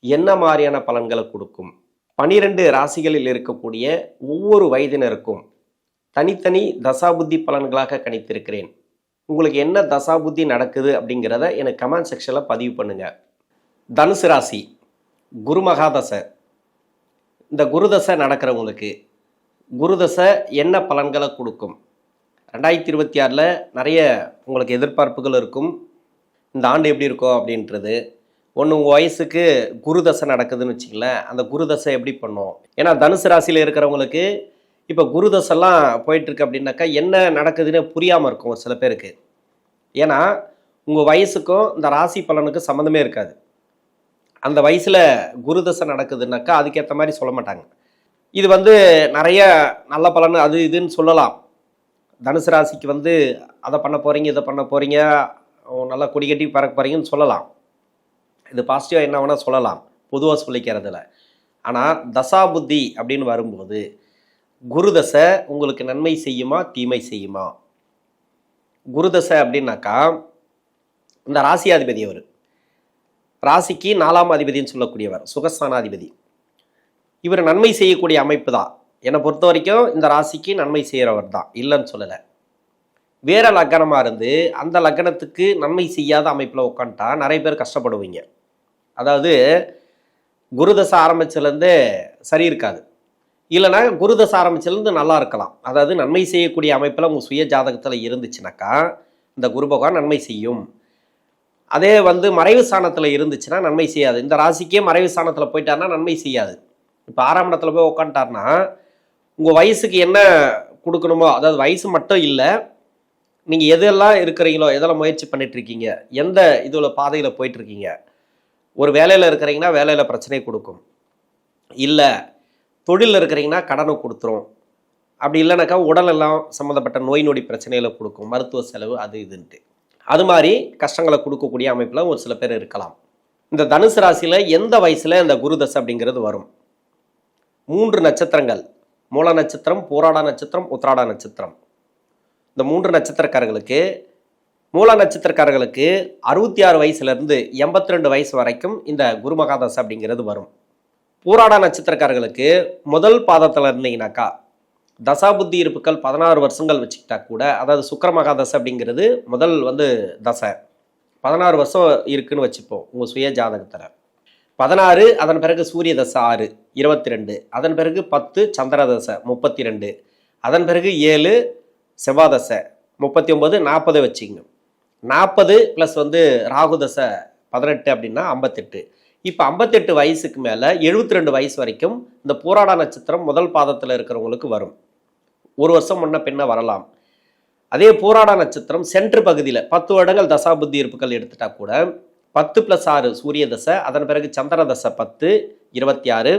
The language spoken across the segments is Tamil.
என்ன மாதிரியான பலன்களை கொடுக்கும்? பனிரெண்டு ராசிகளில் இருக்கக்கூடிய ஒவ்வொரு வயதினருக்கும் தனித்தனி தசாபுத்தி பலன்களாக கணித்திருக்கிறேன். உங்களுக்கு என்ன தசாபுத்தி நடக்குது அப்படிங்கிறத எனக்கு கமெண்ட் செக்ஷனில் பதிவு பண்ணுங்க. தனுசு ராசி குரு மகாதசை. இந்த குருதசை நடக்கிறவங்களுக்கு குருதசை என்ன பலன்களை கொடுக்கும்? ரெண்டாயிரத்தி இருபத்தி ஆறில் நிறைய உங்களுக்கு எதிர்பார்ப்புகள் இருக்கும். இந்த ஆண்டு எப்படி இருக்கும் அப்படின்றது ஒன்று உங்கள் வயசுக்கு குருதசை நடக்குதுன்னு வச்சுங்களேன் அந்த குருதசை எப்படி பண்ணும்? ஏன்னா தனுசு ராசியில் இருக்கிறவங்களுக்கு இப்போ குருதசைலாம் போயிட்டுருக்கு அப்படின்னாக்கா என்ன நடக்குதுன்னு புரியாமல் இருக்கும் ஒரு சில பேருக்கு. ஏன்னா உங்கள் வயசுக்கும் இந்த ராசி பலனுக்கும் சம்மந்தமே இருக்காது. அந்த வயசில் குருதசை நடக்குதுன்னாக்கா அதுக்கேற்ற மாதிரி சொல்ல மாட்டாங்க. இது வந்து நிறைய நல்ல பலன் அது இதுன்னு சொல்லலாம். தனுசு ராசிக்கு வந்து அதை பண்ண போகிறீங்க இதை பண்ண போகிறீங்க நல்லா கொடி கட்டி பறக்க போகிறீங்கன்னு சொல்லலாம். இது பாசிட்டிவாக என்ன வேணால் சொல்லலாம். பொதுவாக சொல்லிக்கிறதுல. ஆனால் தசா புத்தி அப்படின்னு வரும்போது குருதசை உங்களுக்கு நன்மை செய்யுமா தீமை செய்யுமா? குருதசை அப்படின்னாக்கா இந்த ராசியாதிபதி அவர். ராசிக்கு நாலாம் அதிபதின்னு சொல்லக்கூடியவர் சுகஸ்தானாதிபதி. இவர் நன்மை செய்யக்கூடிய அமைப்பு தான் என்னை பொறுத்த வரைக்கும் இந்த ராசிக்கு நன்மை செய்கிறவர் தான். இல்லைன்னு சொல்லலை. வேற லக்கணமாக இருந்து அந்த லக்கணத்துக்கு நன்மை செய்யாத அமைப்பில் உட்காந்துட்டா நிறைய பேர் கஷ்டப்படுவீங்க. அதாவது குருதசை ஆரம்பிச்சிலேருந்து சரி இருக்காது. இல்லைனா குருதசை ஆரம்பிச்சிலேருந்து நல்லா இருக்கலாம். அதாவது நன்மை செய்யக்கூடிய அமைப்பில் உங்கள் சுய ஜாதகத்தில் இருந்துச்சுனாக்கா இந்த குரு பகவான் நன்மை செய்யும். அதே வந்து மறைவு ஸ்தானத்தில் இருந்துச்சுன்னா நன்மை செய்யாது. இந்த ராசிக்கே மறைவு ஸ்தானத்தில் போயிட்டாருன்னா நன்மை செய்யாது. இப்போ ஆறாம் இடத்துல போய் உட்காந்துட்டாருன்னா உங்கள் வயசுக்கு என்ன கொடுக்கணுமோ அதாவது வயசு மட்டும் இல்லை நீங்கள் எதெல்லாம் இருக்கிறீங்களோ எதெல்லாம் முயற்சி பண்ணிட்டு இருக்கீங்க எந்த இதில் பாதையில் போயிட்டுருக்கீங்க ஒரு வேலையில் இருக்கிறீங்கன்னா வேலையில் பிரச்சனை கொடுக்கும். இல்லை தொழிலில் இருக்கிறீங்கன்னா கடனை கொடுத்துரும். அப்படி இல்லைனாக்கா உடலெல்லாம் சம்மந்தப்பட்ட நோய் நொடி பிரச்சனைகளை கொடுக்கும். மருத்துவ செலவு அது இதுன்ட்டு. அது மாதிரி கஷ்டங்களை கொடுக்கக்கூடிய அமைப்பில் ஒரு சில பேர் இருக்கலாம். இந்த தனுசு ராசியில் எந்த வயசில் இந்த குருதசை அப்படிங்கிறது வரும்? மூன்று நட்சத்திரங்கள். மூல நட்சத்திரம் போராடா நட்சத்திரம் உத்ராடா நட்சத்திரம். இந்த மூன்று நட்சத்திரக்காரர்களுக்கு மூல நட்சத்திரக்காரர்களுக்கு அறுபத்தி ஆறு வயசுலேருந்து எண்பத்தி ரெண்டு வயசு வரைக்கும் இந்த குருமகாதசை அப்படிங்கிறது வரும். பூராடா நட்சத்திரக்காரர்களுக்கு முதல் பாதத்தில் இருந்தீங்கன்னாக்கா தசாபுத்தி இருப்புகள் பதினாறு வருஷங்கள் வச்சுக்கிட்டா கூட அதாவது சுக்கரமகாதசை அப்படிங்கிறது முதல் வந்து தசை. பதினாறு வருஷம் இருக்குன்னு வச்சுப்போம் உங்கள் சுய ஜாதகத்தில். பதினாறு அதன் பிறகு சூரிய தசை ஆறு இருபத்தி ரெண்டு அதன் பிறகு பத்து சந்திர தசை முப்பத்தி ரெண்டு அதன் பிறகு ஏழு செவ்வாதசை முப்பத்தி ஒம்பது நாற்பது வச்சுக்கணும் நாற்பது ப்ளஸ் வந்து ராகு தசை பதினெட்டு அப்படின்னா ஐம்பத்தெட்டு. இப்போ ஐம்பத்தெட்டு வயசுக்கு மேலே எழுபத்தி ரெண்டு வயசு வரைக்கும் இந்த போராட நட்சத்திரம் முதல் பாதத்தில் இருக்கிறவங்களுக்கு வரும். ஒரு வருஷம் முன்ன பின்ன வரலாம். அதே போராட நட்சத்திரம் சென்ட்ரு பகுதியில் பத்து வருடங்கள் தசாபுத்தி இருப்புகள் எடுத்துட்டா கூட பத்து ப்ளஸ் ஆறு சூரிய தசை அதன் பிறகு சந்திர தசை பத்து இருபத்தி ஆறு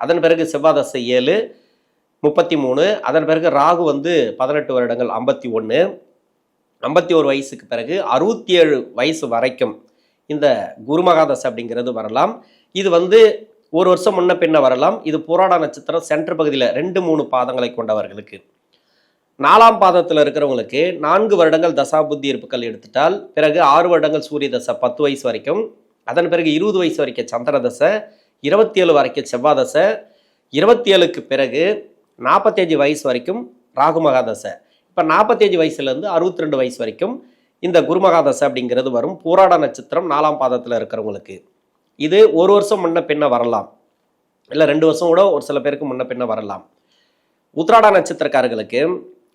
அதன் பிறகு செவ்வாய் தசை ஏழு முப்பத்தி மூணு அதன் பிறகு ராகு வந்து பதினெட்டு வருடங்கள் ஐம்பத்தி ஒன்று ஐம்பத்தி ஒரு வயசுக்கு பிறகு அறுபத்தி ஏழு வயசு வரைக்கும் இந்த குருமகாதசை அப்படிங்கிறது வரலாம். இது வந்து ஒரு வருஷம் முன்ன பின்ன வரலாம். இது போராட நட்சத்திரம் சென்டர் பகுதியில் ரெண்டு மூணு பாதங்களை கொண்டவர்களுக்கு. நாலாம் பாதத்தில் இருக்கிறவங்களுக்கு நான்கு வருடங்கள் தசாபுத்தி இருப்புகள் எடுத்துட்டால் பிறகு ஆறு வருடங்கள் சூரிய தசை பத்து வயசு வரைக்கும் அதன் பிறகு இருபது வயசு வரைக்கும் சந்திர தசை இருபத்தி ஏழு வரைக்கும் செவ்வாய் தசை இருபத்தி ஏழுக்கு பிறகு நாற்பத்தஞ்சு வயசு வரைக்கும் ராகு மகாதசை. இப்போ நாற்பத்தஞ்சு வயசுலேருந்து அறுபத்தி ரெண்டு வயசு வரைக்கும் இந்த குருமகாதசை அப்படிங்கிறது வரும். போராட நட்சத்திரம் நாலாம் பாதத்தில் இருக்கிறவங்களுக்கு. இது ஒரு வருஷம் முன்ன பின்ன வரலாம். இல்லை ரெண்டு வருஷம் கூட ஒரு சில பேருக்கு முன்ன பின்ன வரலாம். உத்ராட நட்சத்திரக்காரர்களுக்கு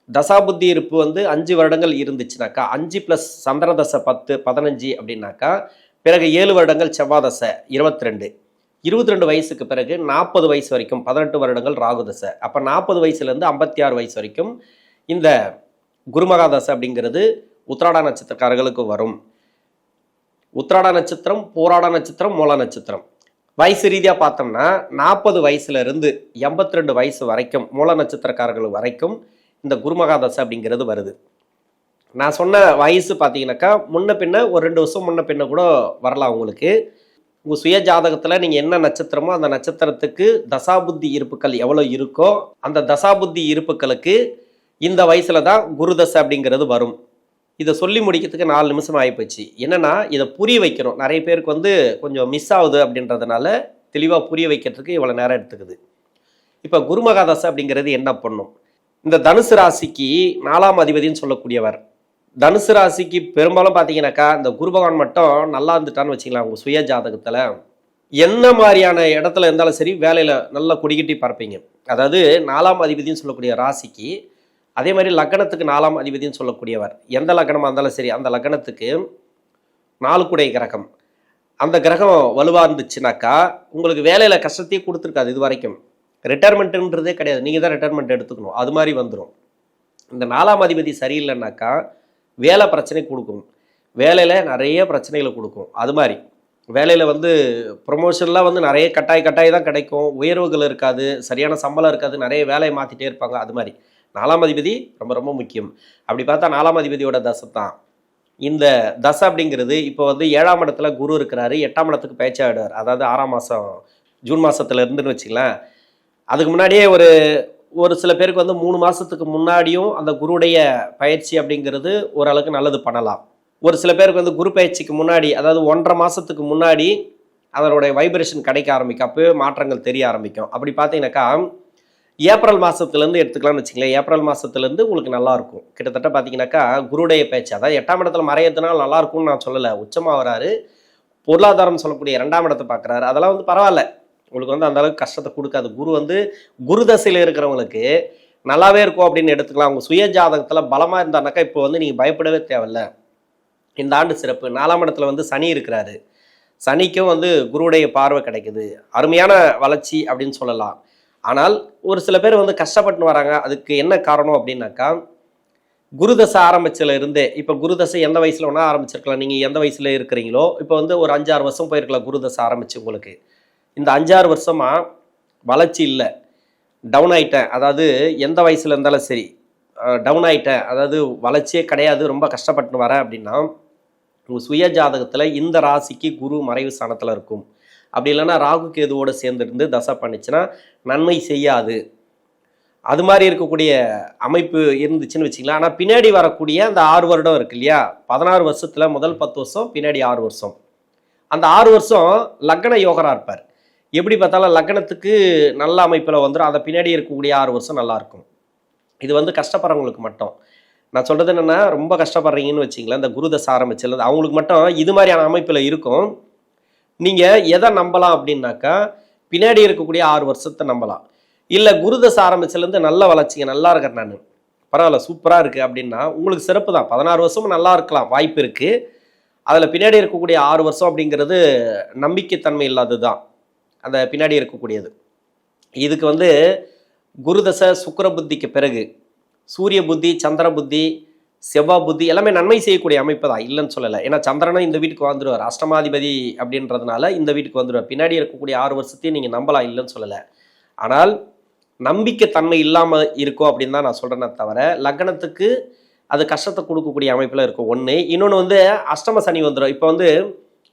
தசாபுத்தி இருப்பு வந்து அஞ்சு வருடங்கள் இருந்துச்சுனாக்கா அஞ்சு ப்ளஸ் சந்திர தசை பத்து பதினஞ்சு அப்படின்னாக்கா பிறகு ஏழு வருடங்கள் செவ்வாதசை இருபத்தி ரெண்டு இருபத்தி ரெண்டு வயசுக்கு பிறகு நாற்பது வயசு வரைக்கும் பதினெட்டு வருடங்கள் ராகுதசை. அப்போ நாற்பது வயசுலேருந்து ஐம்பத்தி ஆறு வயசு வரைக்கும் இந்த குருமகாதசை அப்படிங்கிறது உத்ராடா நட்சத்திரக்காரர்களுக்கு வரும். உத்ராடா நட்சத்திரம் போராட நட்சத்திரம் மூல நட்சத்திரம். வயசு ரீதியாக பார்த்தோம்னா நாற்பது வயசுலேருந்து எண்பத்தி ரெண்டு வயசு வரைக்கும் மூல நட்சத்திரக்காரர்கள் வரைக்கும் இந்த குருமகாதசை அப்படிங்கிறது வருது. நான் சொன்ன வயசு பார்த்தீங்கன்னாக்கா முன்ன பின்ன ஒரு ரெண்டு வருஷம் முன்ன பின்ன கூட வரலாம் உங்களுக்கு. உங்கள் சுய ஜாதகத்தில் நீங்கள் என்ன நட்சத்திரமோ அந்த நட்சத்திரத்துக்கு தசாபுத்தி இருப்புக்கள் எவ்வளோ இருக்கோ அந்த தசாபுத்தி இருப்புக்களுக்கு இந்த வயசில் தான் குருதசை அப்படிங்கிறது வரும். இதை சொல்லி முடிக்கிறதுக்கு நாலு நிமிஷம் ஆகிப்போச்சு என்னென்னா இதை புரிய வைக்கணும். நிறைய பேருக்கு வந்து கொஞ்சம் மிஸ் ஆகுது அப்படின்றதுனால தெளிவாக புரிய வைக்கிறதுக்கு இவ்வளோ நேரம் எடுத்துக்குது. இப்போ குருமகாதசை அப்படிங்கிறது என்ன பண்ணும்? இந்த தனுசு ராசிக்கு நாலாம் அதிபதின்னு சொல்லக்கூடியவர். தனுசு ராசிக்கு பெரும்பாலும் பார்த்தீங்கன்னாக்கா இந்த குரு பகவான் மட்டும் நல்லா இருந்துட்டான்னு வச்சுக்கலாம் உங்கள் சுய ஜாதகத்தில். என்ன மாதிரியான இடத்துல இருந்தாலும் சரி வேலையில் நல்லா குடிக்கட்டி பறப்பீங்க. அதாவது நாலாம் அதிபதின்னு சொல்லக்கூடிய ராசிக்கு அதே மாதிரி லக்னத்துக்கு நாலாம் அதிபதின்னு சொல்லக்கூடியவர். எந்த லக்னமாக இருந்தாலும் சரி அந்த லக்னத்துக்கு நாலு குடை கிரகம். அந்த கிரகம் வலுவாக இருந்துச்சுனாக்கா உங்களுக்கு வேலையில் கஷ்டத்தையே கொடுத்துருக்காது இது வரைக்கும். ரிட்டையர்மெண்ட்டுன்றதே கிடையாது. நீங்கள் தான் ரிட்டையர்மெண்ட் எடுத்துக்கணும். அது மாதிரி வந்துடும் இந்த நாலாம் அதிபதி சரியில்லைனாக்கா வேலை பிரச்சனை கொடுக்கும். வேலையில் நிறைய பிரச்சனைகளை கொடுக்கும். அது மாதிரி. வேலையில் வந்து ப்ரொமோஷன்லாம் வந்து நிறைய கட்டாய் கட்டாய் தான் கிடைக்கும். உயர்வுகள் இருக்காது. சரியான சம்பளம் இருக்காது. நிறைய வேலையை மாற்றிட்டே இருப்பாங்க. அது மாதிரி. நாலாம் அதிபதி ரொம்ப ரொம்ப முக்கியம். அப்படி பார்த்தா நாலாம் அதிபதியோட தசை தான் இந்த தசை அப்படிங்கிறது இப்போ வந்து ஏழாம் இடத்துல குரு இருக்கிறாரு எட்டாம் இடத்துக்கு பேச்சாடுவார் அதாவது ஆறாம் மாதம் ஜூன் மாதத்துல இருந்துன்னு வச்சுக்கலாம் அதுக்கு முன்னாடியே ஒரு ஒரு சில பேருக்கு வந்து மூணு மாதத்துக்கு முன்னாடியும் அந்த குருடைய பயிற்சி அப்படிங்கிறது ஓரளவுக்கு நல்லது பண்ணலாம். ஒரு சில பேருக்கு வந்து குரு பயிற்சிக்கு முன்னாடி அதாவது ஒன்றரை மாதத்துக்கு முன்னாடி அதனுடைய வைப்ரேஷன் கிடைக்க ஆரம்பிக்கும். அப்போவே மாற்றங்கள் தெரிய ஆரம்பிக்கும். அப்படி பார்த்தீங்கன்னாக்கா ஏப்ரல் மாதத்துலேருந்து எடுத்துக்கலாம்னு வச்சுங்களேன் ஏப்ரல் மாதத்துலேருந்து உங்களுக்கு நல்லாயிருக்கும். கிட்டத்தட்ட பார்த்தீங்கன்னாக்கா குருடைய பேச்சு? அதான் எட்டாம் இடத்துல மறையறதுனால நல்லா இருக்கும்னு நான் சொல்லலை. உச்சமாக வராரு. பொருளாதாரம் சொல்லக்கூடிய ரெண்டாம் இடத்தை பார்க்குறாரு. அதெல்லாம் வந்து பரவாயில்ல. உங்களுக்கு வந்து அந்தளவுக்கு கஷ்டத்தை கொடுக்காது. குரு வந்து குரு தசையில் இருக்கிறவங்களுக்கு நல்லாவே இருக்கும் அப்படின்னு எடுத்துக்கலாம். அவங்க சுய ஜாதகத்தில் பலமாக இருந்தானாக்கா இப்போ வந்து நீங்கள் பயப்படவே தேவையில்ல. இந்த ஆண்டு சிறப்பு. நாலாம் இடத்துல வந்து சனி இருக்கிறாரு. சனிக்கும் வந்து குருவுடைய பார்வை கிடைக்குது. அருமையான வளர்ச்சி அப்படின்னு சொல்லலாம். ஆனால் ஒரு சில பேர் வந்து கஷ்டப்பட்டு வராங்க. அதுக்கு என்ன காரணம் அப்படின்னாக்கா குருதசை ஆரம்பிச்சதுல இருந்தே இப்போ குருதசை எந்த வயசுல வேணால் ஆரம்பிச்சிருக்கலாம். நீங்கள் எந்த வயசுல இருக்கிறீங்களோ இப்போ வந்து ஒரு அஞ்சாறு வருஷம் போயிருக்கலாம் குருதசை ஆரம்பிச்சு உங்களுக்கு. இந்த அஞ்சாறு வருஷமாக வளர்ச்சி இல்லை. டவுன் ஆயிட்டேன். அதாவது எந்த வயசுல இருந்தாலும் சரி டவுன் ஆயிட்டேன். அதாவது வளர்ச்சியே கிடையாது. ரொம்ப கஷ்டப்பட்டு வரேன் அப்படின்னா உங்கள் சுய ஜாதகத்தில் இந்த ராசிக்கு குரு மறைவு ஸ்தானத்தில் இருக்கும். அப்படி இல்லைன்னா ராகு கேதுவோடு சேர்ந்துருந்து தசை பண்ணிச்சுன்னா நன்மை செய்யாது. அது மாதிரி இருக்கக்கூடிய அமைப்பு இருந்துச்சுன்னு வச்சுக்கலாம் ஆனால் பின்னாடி வரக்கூடிய அந்த ஆறு வருடம் இருக்கு இல்லையா? பதினாறு வருஷத்தில் முதல் பத்து வருஷம் பின்னாடி ஆறு வருஷம். அந்த ஆறு வருஷம் லக்ன யோகரா இருப்பார். எப்படி பார்த்தாலும் லக்னத்துக்கு நல்ல அமைப்பில் வந்துடும் அதை பின்னாடி இருக்கக்கூடிய ஆறு வருஷம் நல்லாயிருக்கும் இது வந்து கஷ்டப்படுறவங்களுக்கு மட்டும். நான் சொல்கிறது என்னென்னா ரொம்ப கஷ்டப்படுறீங்கன்னு வச்சிங்களேன் இந்த குருதசை ஆரம்பிச்சது அவங்களுக்கு மட்டும் இது மாதிரியான அமைப்பில் இருக்கும். நீங்கள் எதை நம்பலாம் அப்படின்னாக்கா பின்னாடி இருக்கக்கூடிய ஆறு வருஷத்தை நம்பலாம். இல்லை குருதசை ஆரம்பிச்சிலேருந்து நல்ல வளர்ச்சிங்க நல்லா இருக்கேன் நான். பரவாயில்ல சூப்பராக இருக்குது அப்படின்னா உங்களுக்கு சிறப்பு தான். பதினாறு வருஷமும் நல்லா இருக்கலாம் வாய்ப்பு இருக்குது அதில் பின்னாடி இருக்கக்கூடிய ஆறு வருஷம் அப்படிங்கிறது நம்பிக்கைத்தன்மை இல்லாதது தான். அந்த பின்னாடி இருக்கக்கூடியது. இதுக்கு வந்து குருதசை சுக்கிர புத்திக்கு பிறகு சூரிய புத்தி சந்திர புத்தி செவ்வா புத்தி எல்லாமே நன்மை செய்யக்கூடிய அமைப்பு தான் இல்லைன்னு சொல்லலை. ஏன்னா சந்திரனும் இந்த வீட்டுக்கு வந்துடுவார் அஷ்டமாதிபதி அப்படின்றதுனால இந்த வீட்டுக்கு வந்துடுவார் பின்னாடி இருக்கக்கூடிய ஆறு வருஷத்தையும் நீங்கள் நம்பலாம் இல்லைன்னு சொல்லலை. ஆனால் நம்பிக்கை தன்மை இல்லாமல் இருக்கும் அப்படின்னு தான் நான் சொல்கிறேனே தவிர லக்னத்துக்கு அது கஷ்டத்தை கொடுக்கக்கூடிய அமைப்பில் இருக்கும். ஒன்று இன்னொன்று வந்து அஷ்டம சனி வந்துடும் இப்போ வந்து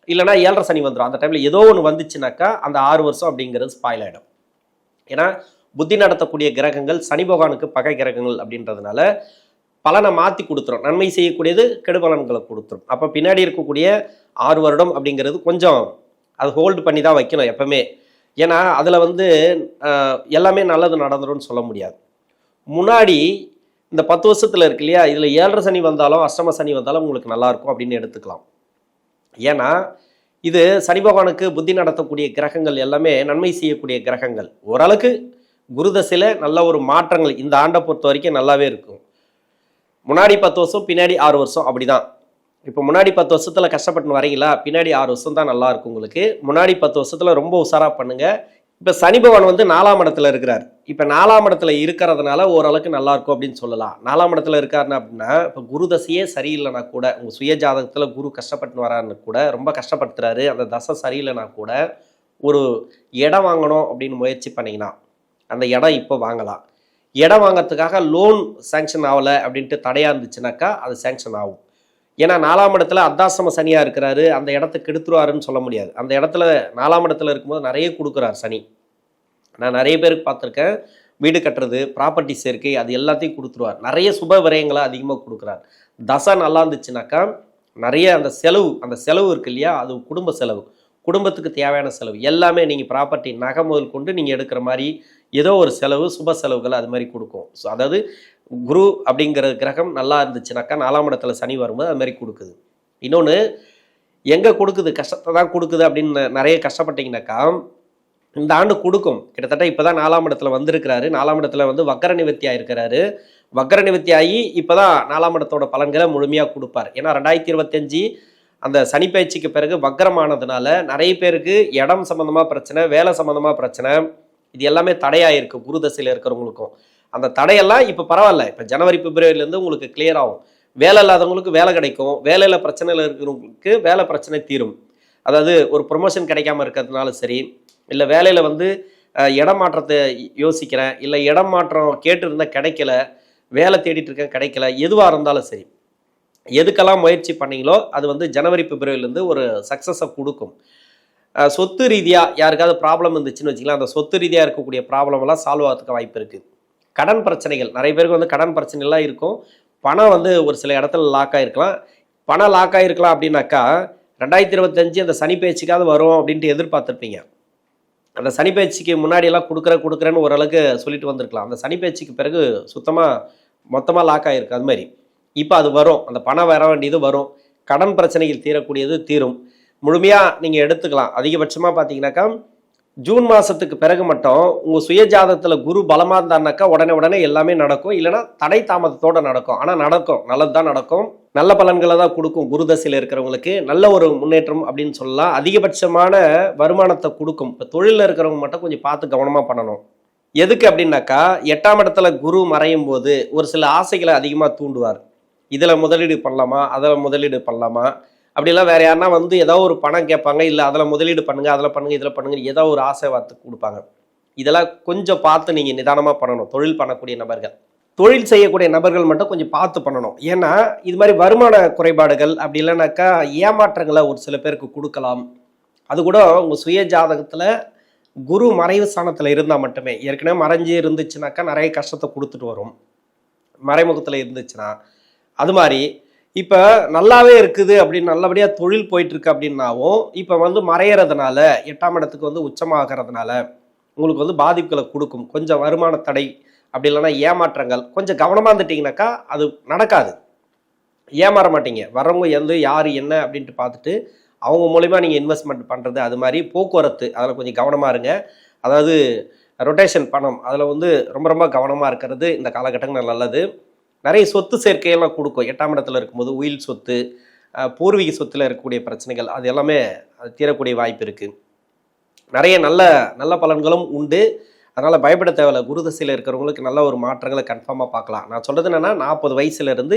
இல்லைனா ஏழரை சனி வந்துடும் அந்த டைமில் ஏதோ ஒன்று வந்துச்சுனாக்கா அந்த ஆறு வருஷம் அப்படிங்கிறது ஸ்பாயில் ஆகிடும் ஏன்னா புத்தி நடத்தக்கூடிய கிரகங்கள் சனி பகவானுக்கு பகை கிரகங்கள் அப்படின்றதுனால பலனை மாற்றி கொடுத்துரும். நன்மை செய்யக்கூடியது கெடுபலன்களை கொடுத்துரும். அப்போ பின்னாடி இருக்கக்கூடிய ஆறு வருடம் அப்படிங்கிறது கொஞ்சம் அது ஹோல்டு பண்ணி தான் வைக்கணும் எப்பவுமே. ஏன்னா அதில் வந்து எல்லாமே நல்லது நடந்துடும் சொல்ல முடியாது. முன்னாடி இந்த பத்து வருஷத்தில் இருக்கு இல்லையா இதில் ஏழரை சனி வந்தாலும் அஷ்டம சனி வந்தாலும் உங்களுக்கு நல்லா இருக்கும் அப்படின்னு எடுத்துக்கலாம். ஏன்னா இது சனி பகவானுக்கு புத்தி நடத்தக்கூடிய கிரகங்கள் எல்லாமே நன்மை செய்யக்கூடிய கிரகங்கள். ஓரளவுக்கு குருதசையில் நல்ல ஒரு மாற்றங்கள் இந்த ஆண்டை பொறுத்த வரைக்கும் நல்லாவே இருக்கும். முன்னாடி பத்து வருஷம் பின்னாடி ஆறு வருஷம் அப்படிதான். இப்போ முன்னாடி பத்து வருஷத்துல கஷ்டப்பட்டு வரீங்களா? பின்னாடி ஆறு வருஷம் தான் நல்லா இருக்கும் உங்களுக்கு. முன்னாடி பத்து வருஷத்துல ரொம்ப உஷாராக பண்ணுங்க. இப்போ சனி பகவான் வந்து நாலாம் இடத்துல இருக்கிறார். இப்போ நாலாம் இடத்துல இருக்கிறதுனால ஓரளவுக்கு நல்லா இருக்கும் அப்படின்னு சொல்லலாம். நாலாம் இடத்துல இருக்காருன்னா அப்படின்னா இப்போ குரு தசையே சரியில்லைனா கூட உங்கள் சுய ஜாதகத்தில் குரு கஷ்டப்பட்டு வராருன்னு கூட ரொம்ப கஷ்டப்படுத்துறாரு. அந்த தசை சரியில்லைனா கூட ஒரு இடம் வாங்கணும் அப்படின்னு முயற்சி பண்ணீங்கன்னா அந்த இடம் இப்போ வாங்கலாம். இடம் வாங்கறதுக்காக லோன் சேங்ஷன் ஆகலை அப்படின்ட்டு தடையாக இருந்துச்சுனாக்கா அது சேங்ஷன் ஆகும். ஏன்னா நாலாம் இடத்துல அர்த்தாசிரம சனியாக இருக்கிறாரு. அந்த இடத்த கெடுத்துருவாருன்னு சொல்ல முடியாது. அந்த இடத்துல நாலாம் இடத்துல இருக்கும்போது நிறைய கொடுக்குறார் சனி. நான் நிறைய பேருக்கு பார்த்துருக்கேன். வீடு கட்டுறது ப்ராப்பர்ட்டி சேர்க்கை அது எல்லாத்தையும் கொடுத்துருவார். நிறைய சுப விரயங்களை அதிகமாக கொடுக்குறார். தசை நல்லா இருந்துச்சுனாக்கா நிறைய அந்த செலவு அந்த செலவு இருக்கு இல்லையா? அது குடும்ப செலவு. குடும்பத்துக்கு தேவையான செலவு. எல்லாமே நீங்கள் ப்ராப்பர்ட்டி நகை முதல் கொண்டு நீங்கள் எடுக்கிற மாதிரி ஏதோ ஒரு செலவு சுப செலவுகள் அது மாதிரி கொடுக்கும். ஸோ அதாவது குரு அப்படிங்கிற கிரகம் நல்லா இருந்துச்சுனாக்கா நாலாம் இடத்துல சனி வரும்போது அது மாதிரி கொடுக்குது. இன்னொன்று எங்கே கொடுக்குது? கஷ்டத்தை தான் கொடுக்குது அப்படின்னு நிறைய கஷ்டப்பட்டீங்கன்னாக்கா இந்த ஆண்டு கொடுக்கும். கிட்டத்தட்ட இப்போ தான் நாலாம் இடத்துல வந்திருக்கிறாரு. நாலாம் இடத்துல வந்து வக்கர நிவர்த்தி ஆகிருக்கிறாரு வக்கர நிவர்த்தி ஆகி இப்போ தான் நாலாம் இடத்தோட பலன்களை முழுமையாக கொடுப்பார். ஏன்னா ரெண்டாயிரத்தி இருபத்தஞ்சி அந்த சனி பயிற்சிக்கு பிறகு வக்கரமானதுனால நிறைய பேருக்கு இடம் சம்மந்தமாக பிரச்சனை வேலை சம்மந்தமாக பிரச்சனை இது எல்லாமே தடையாயிருக்கு குரு தசையில் இருக்கிறவங்களுக்கும். அந்த தடையெல்லாம் இப்போ பரவாயில்ல. இப்போ ஜனவரி பிப்ரவரிலேருந்து உங்களுக்கு கிளியர் ஆகும். வேலை இல்லாதவங்களுக்கு வேலை கிடைக்கும். வேலையில் பிரச்சனையில் இருக்கிறவங்களுக்கு வேலை பிரச்சனை தீரும். அதாவது ஒரு ப்ரொமோஷன் கிடைக்காம இருக்கிறதுனால சரி இல்லை வேலையில் வந்து இடமாற்றத்தை இடம் மாற்றத்தை யோசிக்கிறேன் இல்லை இடம் மாற்றம் கேட்டிருந்தா கிடைக்கல வேலை தேடிட்டு இருக்கேன் கிடைக்கல எதுவாக இருந்தாலும் சரி. எதுக்கெல்லாம் முயற்சி பண்ணீங்களோ அது வந்து ஜனவரி பிப்ரவரிலேருந்து ஒரு சக்ஸஸை கொடுக்கும். சொத்து ரீதியாக யாருக்காவது ப்ராப்ளம் இருந்துச்சுன்னு வச்சுக்கலாம் அந்த சொத்து ரீதியாக இருக்கக்கூடிய ப்ராப்ளம் எல்லாம் சால்வ் ஆகிறதுக்கு வாய்ப்பு இருக்குது கடன் பிரச்சனைகள் நிறைய பேருக்கு வந்து கடன் பிரச்சனைலாம் இருக்கும். பணம் வந்து ஒரு சில இடத்துல லாக் ஆகிருக்கலாம் பணம் லாக் ஆகிருக்கலாம் அப்படின்னாக்கா ரெண்டாயிரத்தி இருபத்தஞ்சு அந்த சனி பேச்சுக்காவது வரும் அப்படின்ட்டு எதிர்பார்த்துருப்பீங்க. அந்த சனி பேச்சுக்கு முன்னாடி எல்லாம் கொடுக்குற கொடுக்குறேன்னு ஓரளவுக்கு சொல்லிட்டு வந்திருக்கலாம். அந்த சனி பேச்சுக்கு பிறகு சுத்தமாக மொத்தமாக லாக் ஆகிருக்கு அது மாதிரி. இப்போ அது வரும். அந்த பணம் வர வேண்டியது வரும். கடன் பிரச்சனைகள் தீரக்கூடியது தீரும். முழுமையாக நீங்கள் எடுத்துக்கலாம். அதிகபட்சமாக பார்த்தீங்கன்னாக்கா ஜூன் மாதத்துக்கு பிறகு மட்டும் உங்கள் சுய ஜாதகத்தில் குரு பலமாக இருந்தாருனாக்கா உடனே உடனே எல்லாமே நடக்கும். இல்லைன்னா தடை தாமதத்தோடு நடக்கும். ஆனால் நடக்கும். நல்லது தான் நடக்கும். நல்ல பலன்களை தான் கொடுக்கும் குரு தசையில் இருக்கிறவங்களுக்கு. நல்ல ஒரு முன்னேற்றம் அப்படின்னு சொல்லலாம். அதிகபட்சமான வருமானத்தை கொடுக்கும். இப்போ தொழிலில் இருக்கிறவங்க மட்டும் கொஞ்சம் பார்த்து கவனமாக பண்ணணும். எதுக்கு அப்படின்னாக்கா எட்டாம் இடத்துல குரு மறையும் போது ஒரு சில ஆசைகளை அதிகமாக தூண்டுவார். இதில் முதலீடு பண்ணலாமா? அதில் முதலீடு பண்ணலாமா? அப்படிலாம் வேற யாருன்னா வந்து ஏதோ ஒரு பணம் கேட்பாங்க இல்லை அதில் முதலீடு பண்ணுங்க அதில் பண்ணுங்க இதில் பண்ணுங்க ஏதோ ஒரு ஆசை வார்த்தை கொடுப்பாங்க. இதெல்லாம் கொஞ்சம் பார்த்து நீங்கள் நிதானமாக பண்ணணும். தொழில் பண்ணக்கூடிய நபர்கள். தொழில் செய்யக்கூடிய நபர்கள் மட்டும் கொஞ்சம் பார்த்து பண்ணணும். ஏன்னா இது மாதிரி வருமான குறைபாடுகள் அப்படி இல்லைனாக்கா ஏமாற்றங்களை ஒரு சில பேருக்கு கொடுக்கலாம். அது கூட உங்கள் சுய ஜாதகத்தில் குரு மறைவு ஸ்தானத்தில் இருந்தால் மட்டுமே. ஏற்கனவே மறைஞ்சு இருந்துச்சுனாக்கா நிறைய கஷ்டத்தை கொடுத்துட்டு வரும். மறைமுகத்தில் இருந்துச்சுன்னா. அது மாதிரி இப்போ நல்லாவே இருக்குது அப்படின்னு நல்லபடியாக தொழில் போயிட்டுருக்கு அப்படின்னாவும் இப்போ வந்து மறையறதுனால எட்டாம் இடத்துக்கு வந்து உச்சமாகறதுனால உங்களுக்கு வந்து பாதிப்புகளை கொடுக்கும். கொஞ்சம் வருமான தடை அப்படி இல்லைன்னா ஏமாற்றங்கள். கொஞ்சம் கவனமாக இருந்துட்டிங்கனாக்கா அது நடக்காது. ஏமாற மாட்டீங்க. வரவங்க எந்த யார் என்ன அப்படின்ட்டு பார்த்துட்டு அவங்க மூலிமா நீங்கள் இன்வெஸ்ட்மெண்ட் பண்ணுறது அது மாதிரி போக்குவரத்து அதில் கொஞ்சம் கவனமாக இருங்க. அதாவது ரொட்டேஷன் பணம் அதில் வந்து ரொம்ப ரொம்ப கவனமாக இருக்கிறது இந்த காலகட்டங்கள் நல்லது. நிறைய சொத்து சேர்க்கையெல்லாம் கொடுக்கும். எட்டாம் இடத்துல இருக்கும்போது உயில் சொத்து பூர்வீக சொத்தில் இருக்கக்கூடிய பிரச்சனைகள் அது எல்லாமே அது தீரக்கூடிய வாய்ப்பு இருக்குது நிறைய நல்ல நல்ல பலன்களும் உண்டு. அதனால் பயப்பட தேவையில்ல. குருதசையில் இருக்கிறவங்களுக்கு நல்ல ஒரு மாற்றங்களை கன்ஃபார்மாக பார்க்கலாம். நான் சொல்கிறது என்னென்னா நாற்பது வயசுலேருந்து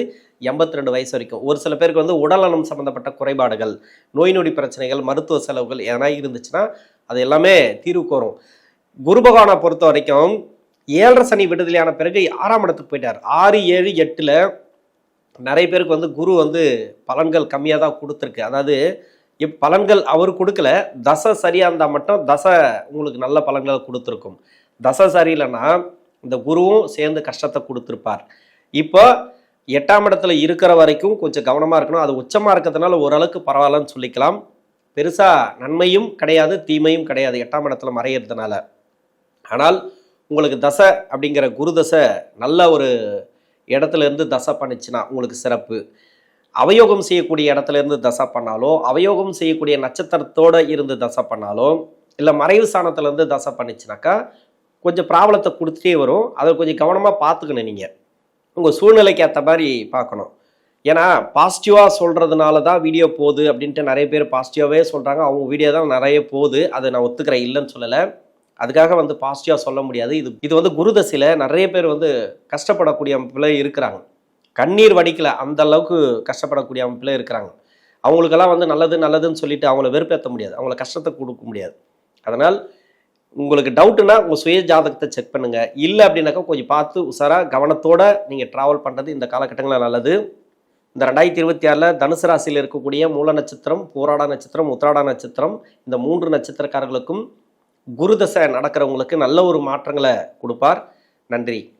எண்பத்தி ரெண்டு வயசு வரைக்கும். ஒரு சில பேருக்கு வந்து உடல்நலம் சம்மந்தப்பட்ட குறைபாடுகள் நோய் நொடி பிரச்சனைகள் மருத்துவ செலவுகள் எதனா இருந்துச்சுன்னா அது எல்லாமே தீர்வுக்கு வரும் குரு பகவானை பொறுத்த வரைக்கும் ஏழரை சனி விடுதலையான பிறகு ஆறாம் இடத்துக்கு போயிட்டார். ஆறு ஏழு எட்டில் நிறைய பேருக்கு வந்து குரு வந்து பலன்கள் கம்மியாக தான் கொடுத்துருக்கு. அதாவது இப் பலன்கள் அவர் கொடுக்கல. தசை சரியாக இருந்தால் மட்டும் தசை உங்களுக்கு நல்ல பலன்களை கொடுத்துருக்கும். தசை சரியில்லைன்னா இந்த குருவும் சேர்ந்து கஷ்டத்தை கொடுத்துருப்பார். இப்போ எட்டாம் இடத்துல இருக்கிற வரைக்கும் கொஞ்சம் கவனமாக இருக்கணும். அது உச்சமாக இருக்கிறதுனால ஓரளவுக்கு பரவாயில்லன்னு சொல்லிக்கலாம். பெருசாக நன்மையும் கிடையாது தீமையும் கிடையாது எட்டாம் இடத்துல மறையிறதுனால. ஆனால் உங்களுக்கு தசை அப்படிங்கிற குரு தசை நல்ல ஒரு இடத்துல இருந்து தசை பண்ணுச்சுன்னா உங்களுக்கு சிறப்பு. அவயோகம் செய்யக்கூடிய இடத்துல இருந்து தசை பண்ணாலோ அவயோகம் செய்யக்கூடிய நட்சத்திரத்தோடு இருந்து தசை பண்ணாலோ இல்லை மறைவு ஸ்தானத்துலேருந்து தசை பண்ணிச்சுனாக்கா கொஞ்சம் ப்ராப்ளத்தை கொடுத்துட்டே வரும். அதை கொஞ்சம் கவனமாக பார்த்துக்கணும் நீங்கள் உங்கள் சூழ்நிலைக்கு ஏற்ற மாதிரி பார்க்கணும். ஏன்னா பாசிட்டிவாக சொல்கிறதுனால தான் வீடியோ போகுது அப்படின்ட்டு நிறைய பேர் பாசிட்டிவாகவே சொல்கிறாங்க அவங்க வீடியோ தான் நிறைய போகுது. அதை நான் ஒத்துக்கிறேன் இல்லைன்னு சொல்லலை. அதுக்காக வந்து பாசிட்டிவாக சொல்ல முடியாது. இது இது வந்து குருதசையில் நிறைய பேர் வந்து கஷ்டப்படக்கூடிய அமைப்பில் இருக்கிறாங்க. கண்ணீர் வடிக்கல அந்த அளவுக்கு கஷ்டப்படக்கூடிய அமைப்பில் இருக்கிறாங்க. அவங்களுக்கெல்லாம் வந்து நல்லது நல்லதுன்னு சொல்லிட்டு அவங்கள வெறுப்பேற்ற முடியாது. அவங்கள கஷ்டத்தை கொடுக்க முடியாது. அதனால் உங்களுக்கு டவுட்டுனா உங்கள் சுய ஜாதகத்தை செக் பண்ணுங்க. இல்லை அப்படின்னாக்கா கொஞ்சம் பார்த்து உசாராக கவனத்தோட நீங்கள் ட்ராவல் பண்ணுறது இந்த காலகட்டங்களில் நல்லது. இந்த ரெண்டாயிரத்தி இருபத்தி ஆறில் தனுசு ராசியில் இருக்கக்கூடிய மூல நட்சத்திரம் போராட நட்சத்திரம் உத்ராடா நட்சத்திரம் இந்த மூன்று நட்சத்திரக்காரர்களுக்கும் குருதசை நடக்கிறவங்களுக்கு நல்ல ஒரு மாற்றங்களை கொடுப்பார். நன்றி.